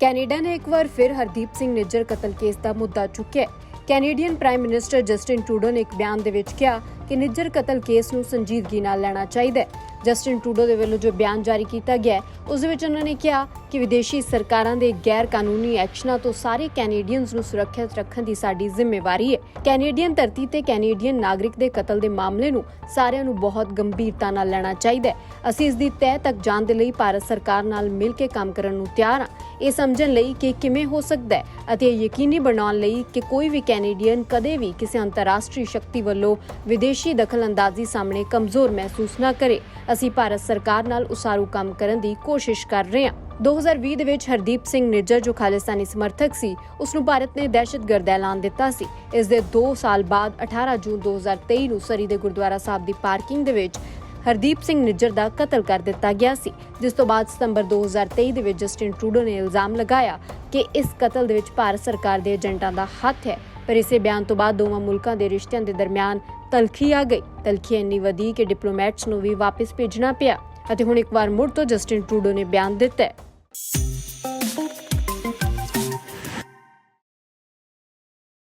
Canada ਨੇ ਇੱਕ ਵਾਰ ਫਿਰ ਹਰਦੀਪ ਸਿੰਘ ਨਿੱਜਰ ਕਤਲ ਕੇਸ ਦਾ ਮੁੱਦਾ ਚੁੱਕਿਆ Canadian prime minister Justin Trudeau ਨੇ ਇੱਕ ਬਿਆਨ ਦੇ ਵਿੱਚ ਕਿਹਾ ਕਿ ਨਿੱਜਰ ਕਤਲ ਕੇਸ ਨੂੰ ਸੰਜੀਦਗੀ ਨਾਲ ਲੈਣਾ ਚਾਹੀਦਾ ਹੈ। ਜਸਟਿਨ ਟਰੂਡੋ ਦੇ ਵੱਲੋਂ ਜੋ ਬਿਆਨ ਜਾਰੀ ਕੀਤਾ ਗਿਆ ਉਸ ਦੇ ਵਿੱਚ ਉਹਨਾਂ ਨੇ ਕਿਹਾ ਕਿ ਵਿਦੇਸ਼ੀ ਸਰਕਾਰਾਂ ਦੇ ਗੈਰ ਕਾਨੂੰਨੀ ਐਕਸ਼ਨਾਂ ਤੋਂ ਸਾਰੇ ਕੈਨੇਡੀਅਨਸ ਨੂੰ ਸੁਰੱਖਿਅਤ ਰੱਖਣ ਦੀ ਸਾਡੀ ਜ਼ਿੰਮੇਵਾਰੀ ਹੈ। ਕੈਨੇਡੀਅਨ ਧਰਤੀ ਤੇ ਕੈਨੇਡੀਅਨ ਨਾਗਰਿਕ ਦੇ ਕਤਲ ਦੇ ਮਾਮਲੇ ਨੂੰ ਸਾਰਿਆਂ ਨੂੰ ਬਹੁਤ ਗੰਭੀਰਤਾ ਨਾਲ ਲੈਣਾ ਚਾਹੀਦਾ ਹੈ। ਅਸੀਂ ਇਸ ਦੀ ਤਹਿ ਤੱਕ ਜਾਣ ਦੇ ਲਈ ਭਾਰਤ ਸਰਕਾਰ ਨਾਲ ਮਿਲ ਕੇ ਕੰਮ ਕਰਨ ਨੂੰ ਤਿਆਰ ਹਾਂ। ਇਹ ਸਮਝਣ ਲਈ ਕਿ ਕਿਵੇਂ ਹੋ ਸਕਦਾ ਹੈ ਅਤੇ ਇਹ ਯਕੀਨੀ ਬਣਾਉਣ ਲਈ ਕਿ ਕੋਈ ਵੀ ਕੈਨੇਡੀਅਨ ਕਦੇ ਵੀ ਕਿਸੇ ਅੰਤਰਰਾਸ਼ਟਰੀ ਸ਼ਕਤੀ ਵੱਲੋਂ ਵਿਦੇਸ਼ੀ ਦਖਲਅੰਦਾਜ਼ੀ ਸਾਹਮਣੇ ਕਮਜ਼ੋਰ ਮਹਿਸੂਸ ਨਾ ਕਰੇ। ਅਸੀਂ ਭਾਰਤ ਸਰਕਾਰ ਨਾਲ ਉਸਾਰੂ ਕੰਮ ਕਰਨ ਦੀ ਕੋਸ਼ਿਸ਼ ਕਰ ਰਹੇ ਹਾਂ। 2020 ਦੇ ਵਿੱਚ ਹਰਦੀਪ ਸਿੰਘ ਨਿੱਜਰ, ਜੋ ਖਾਲਿਸਤਾਨੀ ਸਮਰਥਕ ਸੀ ਉਸ ਨੂੰ ਭਾਰਤ ਨੇ ਦਹਿਸ਼ਤਗਰਦ ਐਲਾਨ ਦਿੱਤਾ ਸੀ। ਇਸ ਦੇ 2 ਸਾਲ ਬਾਅਦ 18 ਜੂਨ 2023 ਨੂੰ ਸਰੀ ਦੇ ਗੁਰਦੁਆਰਾ ਸਾਹਿਬ ਦੀ ਪਾਰਕਿੰਗ ਦੇ ਵਿੱਚ ਹਰਦੀਪ ਸਿੰਘ ਨਿੱਜਰ ਦਾ ਕਤਲ ਕਰ ਦਿੱਤਾ ਗਿਆ ਸੀ। ਜਿਸ ਤੋਂ ਬਾਅਦ ਸਤੰਬਰ 2023 ਦੇ ਵਿੱਚ ਜਸਟਿਨ ਟਰੂਡੋ ਨੇ ਇਲਜ਼ਾਮ ਲਗਾਇਆ ਕਿ ਇਸ ਕਤਲ ਦੇ ਵਿੱਚ ਭਾਰਤ ਸਰਕਾਰ ਦੇ ਏਜੰਟਾਂ ਦਾ ਹੱਥ ਹੈ। ਪਰ ਇਸੇ ਬਿਆਨ ਤੋਂ ਬਾਅਦ ਦੋਵਾਂ ਮੁਲਕਾਂ ਦੇ ਰਿਸ਼ਤਿਆਂ ਦੇ ਦਰਮਿਆਨ ਤਲਖੀ ਆ ਗਈ। ਤਲਖੀ ਇੰਨੀ ਵਧੀ ਕਿ ਡਿਪਲੋਮੈਟਸ ਨੂੰ ਵੀ ਵਾਪਸ ਭੇਜਣਾ ਪਿਆ ਅਤੇ ਹੁਣ ਇੱਕ ਵਾਰ ਮੁੜ ਤੋਂ ਜਸਟਿਨ ਟਰੂਡੋ ਨੇ ਬਿਆਨ ਦਿੱਤਾ ਹੈ।